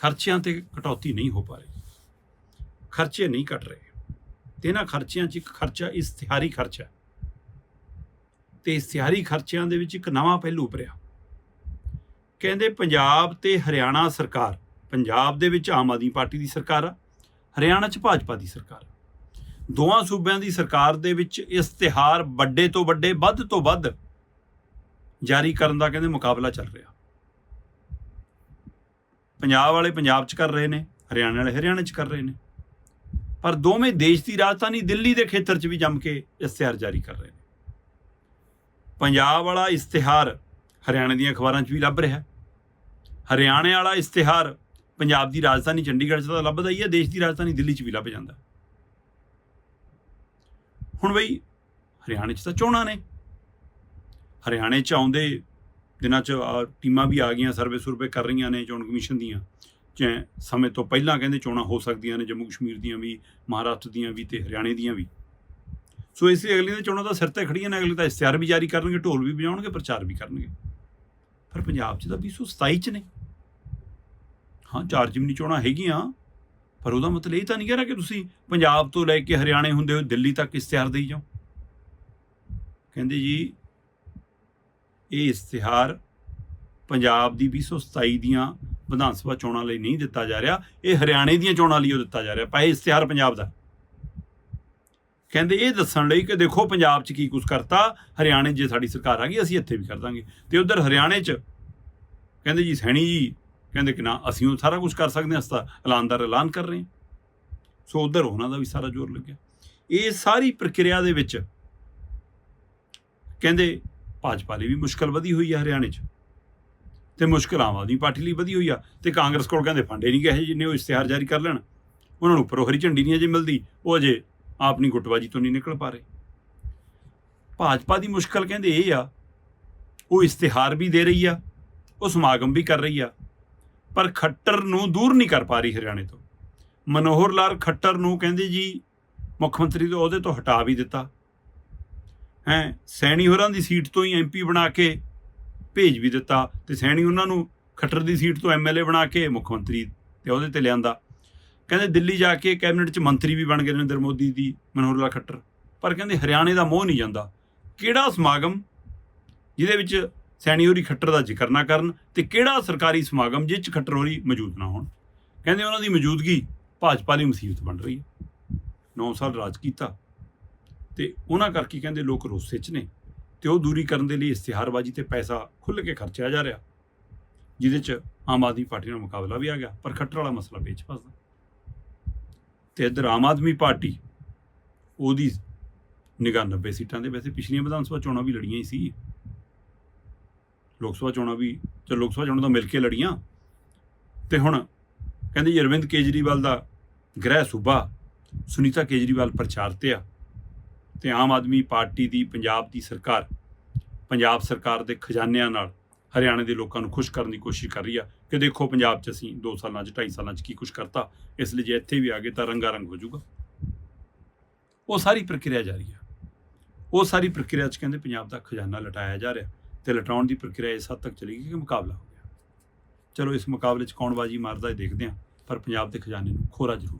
ਖਰਚਿਆਂ ਤੇ ਕਟੌਤੀ ਨਹੀਂ ਹੋ ਪਾ ਰਹੀ। ਖਰਚੇ ਨਹੀਂ ਘਟ ਰਹੇ। ਤੇ ਇਹਨਾਂ ਖਰਚਿਆਂ 'ਚ ਇੱਕ ਖਰਚਾ ਇਸ਼ਤਿਹਾਰੀ ਖਰਚਾ ਹੈ। ਤੇ ਇਸ਼ਤਿਹਾਰੀ ਖਰਚਿਆਂ ਦੇ ਵਿੱਚ ਇੱਕ ਨਵਾਂ ਪਹਿਲੂ ਉਭਰਿਆ। ਕਹਿੰਦੇ ਪੰਜਾਬ ਤੇ ਹਰਿਆਣਾ ਸਰਕਾਰ, ਪੰਜਾਬ ਦੇ ਵਿੱਚ ਆਮ ਆਦਮੀ ਪਾਰਟੀ ਦੀ ਸਰਕਾਰ ਆ, ਹਰਿਆਣਾ 'ਚ ਭਾਜਪਾ ਦੀ ਸਰਕਾਰ। ਦੋਵਾਂ ਸੂਬਿਆਂ ਦੀ ਸਰਕਾਰ ਦੇ ਵਿੱਚ ਇਸ਼ਤਿਹਾਰ ਵੱਡੇ ਤੋਂ ਵੱਡੇ, ਵੱਧ ਤੋਂ ਵੱਧ ਜਾਰੀ ਕਰਨ ਦਾ ਕਹਿੰਦੇ ਮੁਕਾਬਲਾ ਚੱਲ ਰਿਹਾ। ਪੰਜਾਬ ਵਾਲੇ ਪੰਜਾਬ 'ਚ ਕਰ ਰਹੇ ਨੇ, ਹਰਿਆਣਾ ਵਾਲੇ ਹਰਿਆਣਾ 'ਚ ਕਰ ਰਹੇ ਨੇ। ਪਰ ਦੋਵੇਂ ਦੇਸ਼ ਦੀ ਰਾਜਧਾਨੀ ਦਿੱਲੀ ਦੇ ਖੇਤਰ 'ਚ ਵੀ ਜੰਮ ਕੇ ਇਸ਼ਤਿਹਾਰ ਜਾਰੀ ਕਰ ਰਹੇ ਨੇ। ਪੰਜਾਬ ਵਾਲਾ ਇਸ਼ਤਿਹਾਰ ਹਰਿਆਣਾ ਦੀਆਂ ਅਖਬਾਰਾਂ 'ਚ ਵੀ ਲੱਭ ਰਿਹਾ ਹੈ। ਹਰਿਆਣੇ ਵਾਲਾ ਇਸ਼ਤਿਹਾਰ ਪੰਜਾਬ ਦੀ ਰਾਜਧਾਨੀ ਚੰਡੀਗੜ੍ਹ 'ਚ ਤਾਂ ਲੱਭਦਾ ਹੀ ਹੈ, ਦੇਸ਼ ਦੀ ਰਾਜਧਾਨੀ ਦਿੱਲੀ 'ਚ ਵੀ ਲੱਭ ਜਾਂਦਾ ਹੁਣ ਬਈ ਹਰਿਆਣੇ 'ਚ ਤਾਂ ਚੋਣਾਂ ਨੇ। ਹਰਿਆਣੇ 'ਚ ਆਉਂਦੇ ਦਿਨਾਂ 'ਚ ਆਹ ਟੀਮਾਂ ਵੀ ਆ ਗਈਆਂ, ਸਰਵੇ ਸੁਰਵੇ ਕਰ ਰਹੀਆਂ ਨੇ ਚੋਣ ਕਮਿਸ਼ਨ ਦੀਆਂ। ਚਾਹੇ ਸਮੇਂ ਤੋਂ ਪਹਿਲਾਂ ਕਹਿੰਦੇ ਚੋਣਾਂ ਹੋ ਸਕਦੀਆਂ ਨੇ, ਜੰਮੂ ਕਸ਼ਮੀਰ ਦੀਆਂ ਵੀ, ਮਹਾਰਾਸ਼ਟਰ ਦੀਆਂ ਵੀ ਤੇ ਹਰਿਆਣੇ ਦੀਆਂ ਵੀ। ਸੋ ਇਸ ਲਈ ਅਗਲੀ ਦੀਆਂ ਚੋਣਾਂ ਤਾਂ ਸਿਰ ਤੇ ਖੜੀਆਂ ਨੇ, ਅਗਲੇ ਤਾਂ ਇਸ਼ਤਿਹਾਰ ਵੀ ਜਾਰੀ ਕਰਨਗੇ, ਢੋਲ ਵੀ ਵਜਾਉਣਗੇ, ਪ੍ਰਚਾਰ ਵੀ ਕਰਨਗੇ। ਪਰ ਪੰਜਾਬ 'ਚ ਤਾਂ 227 'ਚ ਨੇ। ਹਾਂ, ਚਾਰ ਜਿਮਨੀ ਚੋਣਾਂ ਹੈਗੀਆਂ, ਪਰ ਉਹਦਾ ਮਤਲਬ ਇਹ ਤਾਂ ਨਹੀਂ ਕਹਿ ਰਿਹਾ ਕਿ ਤੁਸੀਂ ਪੰਜਾਬ ਤੋਂ ਲੈ ਕੇ ਹਰਿਆਣੇ ਹੁੰਦੇ ਹੋ ਦਿੱਲੀ ਤੱਕ ਇਸ਼ਤਿਹਾਰ ਦੇਈ ਜਾਓ। ਕਹਿੰਦੇ ਜੀ ਇਹ ਇਸ਼ਤਿਹਾਰ ਪੰਜਾਬ ਦੀ 227 ਦੀਆਂ ਵਿਧਾਨ ਸਭਾ ਚੋਣਾਂ ਲਈ ਨਹੀਂ ਦਿੱਤਾ ਜਾ ਰਿਹਾ, ਇਹ ਹਰਿਆਣੇ ਦੀਆਂ ਚੋਣਾਂ ਲਈ ਉਹ ਦਿੱਤਾ ਜਾ ਰਿਹਾ, ਪਰ ਇਸ਼ਤਿਹਾਰ ਪੰਜਾਬ ਦਾ। ਕਹਿੰਦੇ ਇਹ ਦੱਸਣ ਲਈ ਕਿ ਦੇਖੋ ਪੰਜਾਬ 'ਚ ਕੀ ਕੁਝ ਕਰਤਾ, ਹਰਿਆਣੇ 'ਚ ਜੇ ਸਾਡੀ ਸਰਕਾਰ ਆ ਗਈ, ਅਸੀਂ ਇੱਥੇ ਵੀ ਕਰ ਦਾਂਗੇ। ਤੇ ਉਧਰ ਹਰਿਆਣੇ 'ਚ ਕਹਿੰਦੇ ਜੀ ਸੈਣੀ ਜੀ, ਕਹਿੰਦੇ ਕਿ ਨਾ, ਅਸੀਂ ਉਹ ਸਾਰਾ ਕੁਝ ਕਰ ਸਕਦੇ ਹਾਂ, ਅਸੀਂ ਐਲਾਨਦਾਰ ਐਲਾਨ ਕਰ ਰਹੇ ਹਾਂ। ਸੋ ਉਧਰ ਉਹਨਾਂ ਦਾ ਵੀ ਸਾਰਾ ਜ਼ੋਰ ਲੱਗਿਆ। ਇਹ ਸਾਰੀ ਪ੍ਰਕਿਰਿਆ ਦੇ ਵਿੱਚ ਕਹਿੰਦੇ ਭਾਜਪਾ ਲਈ ਵੀ ਮੁਸ਼ਕਲ ਵਧੀ ਹੋਈ ਆ ਹਰਿਆਣੇ 'ਚ। ਤੇ ਮੁਸ਼ਕਲ ਆਮ ਆਦਮੀ ਪਾਰਟੀ ਲਈ ਵਧੀ ਹੋਈ ਆ ਤੇ ਕਾਂਗਰਸ ਕੋਲ ਕਹਿੰਦੇ ਫੰਡੇ ਨਹੀਂ ਗਏ ਜਿੰਨੇ ਉਹ ਇਸ਼ਤਿਹਾਰ ਜਾਰੀ ਕਰ ਲੈਣ। ਉਹਨਾਂ ਨੂੰ ਉੱਪਰੋਂ ਹਰੀ ਝੰਡੀ ਨਹੀਂ ਅਜੇ ਮਿਲਦੀ, ਉਹ ਅਜੇ ਆਪਣੀ ਗੁੱਟਬਾਜੀ ਤੋਂ ਨਹੀਂ ਨਿਕਲ ਪਾ ਰਹੇ। ਭਾਜਪਾ ਦੀ ਮੁਸ਼ਕਲ ਕਹਿੰਦੇ ਇਹ ਆ, ਉਹ ਇਸ਼ਤਿਹਾਰ ਵੀ ਦੇ ਰਹੀ ਆ, ਉਹ ਸਮਾਗਮ ਵੀ ਕਰ ਰਹੀ ਆ, ਪਰ ਖੱਟਰ ਨੂੰ ਦੂਰ ਨਹੀਂ ਕਰ ਪਾ ਰਹੀ ਹਰਿਆਣੇ ਤੋਂ। ਮਨੋਹਰ ਲਾਲ ਖੱਟਰ ਨੂੰ ਕਹਿੰਦੇ ਜੀ, ਮੁੱਖ ਮੰਤਰੀ ਦੇ ਅਹੁਦੇ ਤੋਂ ਹਟਾ ਵੀ ਦਿੱਤਾ। ਹੈ ਸੈਣੀ ਹੋਰਾਂ ਦੀ ਸੀਟ ਤੋਂ ਹੀ ਐਮਪੀ ਬਣਾ ਕੇ ਭੇਜ ਵੀ ਦਿੱਤਾ ਤੇ ਸੈਣੀ ਉਹਨਾਂ ਨੂੰ ਖੱਟਰ ਦੀ ਸੀਟ ਤੋਂ ਐਮਐਲਏ ਬਣਾ ਕੇ ਮੁੱਖ ਮੰਤਰੀ ਤੇ ਉਹਦੇ ਤੇ ਲਿਆਂਦਾ। ਕਹਿੰਦੇ ਦਿੱਲੀ ਜਾ ਕੇ ਕੈਬਨਿਟ 'ਚ ਮੰਤਰੀ ਵੀ ਬਣ ਗਏ ਨਰਿੰਦਰ ਮੋਦੀ ਦੀ, ਮਨੋਹਰ ਲਾਲ ਖੱਟਰ। ਪਰ ਕਹਿੰਦੇ ਹਰਿਆਣੇ ਦਾ ਮੋਹ ਨਹੀਂ ਜਾਂਦਾ। ਕਿਹੜਾ ਸਮਾਗਮ ਜਿਹਦੇ ਵਿੱਚ ਸੈਣੀ ਹੋਰੀ ਖੱਟਰ ਦਾ ਜ਼ਿਕਰ ਨਾ ਕਰਨ ਤੇ ਕਿਹੜਾ ਸਰਕਾਰੀ ਸਮਾਗਮ ਜਿਸ 'ਚ ਖੱਟਰ ਹੋਰੀ ਮੌਜੂਦ ਨਾ ਹੋਣ? ਕਹਿੰਦੇ ਉਹਨਾਂ ਦੀ ਮੌਜੂਦਗੀ ਭਾਜਪਾ ਲਈ ਮੁਸੀਬਤ ਬਣ ਰਹੀ ਹੈ। 9 ਸਾਲ ਰਾਜ ਕੀਤਾ। ਤੇ ਉਹਨਾਂ ਕਰਕੇ ਕਹਿੰਦੇ ਲੋਕ ਰੋਸੇ 'ਚ ਨੇ ਤੇ ਉਹ ਦੂਰੀ ਕਰਨ ਦੇ ਲਈ ਇਸ਼ਤਿਹਾਰਬਾਜ਼ੀ ਤੇ ਪੈਸਾ ਖੁੱਲ੍ਹ ਕੇ ਖਰਚਿਆ ਜਾ ਰਿਹਾ, ਜਿਹਦੇ 'ਚ ਆਮ ਆਦਮੀ ਪਾਰਟੀ ਨਾਲ ਮੁਕਾਬਲਾ ਵੀ ਆ ਗਿਆ, ਪਰ ਖੱਟਰ ਵਾਲਾ ਮਸਲਾ ਵਿੱਚ ਫਸਦਾ। ਤੇ ਇੱਧਰ ਆਮ ਆਦਮੀ ਪਾਰਟੀ, ਉਹਦੀ ਨਿਗਾਹ 90 ਸੀਟਾਂ ਦੇ, ਵੈਸੇ ਪਿਛਲੀਆਂ ਵਿਧਾਨ ਸਭਾ ਚੋਣਾਂ ਵੀ ਲੜੀਆਂ ਹੀ ਸੀ। ਲੋਕ ਸਭਾ ਚੋਣਾਂ ਵੀ ਤੇ ਲੋਕ ਸਭਾ ਚੋਣਾਂ ਤਾਂ ਮਿਲ ਕੇ ਲੜੀਆਂ। ਤੇ ਹੁਣ ਕਹਿੰਦੇ ਜੀ ਅਰਵਿੰਦ ਕੇਜਰੀਵਾਲ ਦਾ ਗ੍ਰਹਿ ਸੂਬਾ, ਸੁਨੀਤਾ ਕੇਜਰੀਵਾਲ ਪ੍ਰਚਾਰ ਤੇ ਆ। ਤੇ ਆਮ ਆਦਮੀ ਪਾਰਟੀ ਦੀ, ਪੰਜਾਬ ਦੀ ਸਰਕਾਰ, ਪੰਜਾਬ ਸਰਕਾਰ ਦੇ ਖਜ਼ਾਨਿਆਂ ਨਾਲ ਹਰਿਆਣੇ ਦੇ ਲੋਕਾਂ ਨੂੰ ਖੁਸ਼ ਕਰਨ ਦੀ ਕੋਸ਼ਿਸ਼ ਕਰ ਰਹੀ ਆ ਕਿ ਦੇਖੋ ਪੰਜਾਬ 'ਚ ਅਸੀਂ 2 ਸਾਲਾਂ 'ਚ 2.5 ਸਾਲਾਂ 'ਚ ਕੀ ਕੁਝ ਕਰਤਾ, ਇਸ ਲਈ ਜੇ ਇੱਥੇ ਵੀ ਆ ਗਏ ਤਾਂ ਰੰਗਾ ਰੰਗ ਹੋ ਜਾਊਗਾ। ਉਹ ਸਾਰੀ ਪ੍ਰਕਿਰਿਆ ਜਾਰੀ ਆ। ਉਹ ਸਾਰੀ ਪ੍ਰਕਿਰਿਆ 'ਚ ਕਹਿੰਦੇ ਪੰਜਾਬ ਦਾ ਖਜ਼ਾਨਾ ਲਟਾਇਆ ਜਾ ਰਿਹਾ ਤੇ ਲਟਾਉਣ ਦੀ ਪ੍ਰਕਿਰਿਆ ਇਸ ਹੱਦ ਤੱਕ ਚਲੀ ਗਈ ਕਿ ਮੁਕਾਬਲਾ ਹੋ ਗਿਆ। ਚਲੋ ਇਸ ਮੁਕਾਬਲੇ 'ਚ ਕੌਣ ਬਾਜੀ ਮਾਰਦਾ ਹੈ ਦੇਖਦੇ ਹਾਂ, ਪਰ ਪੰਜਾਬ ਦੇ ਖਜ਼ਾਨੇ ਨੂੰ ਖੋਰਾ ਜ਼ਰੂਰ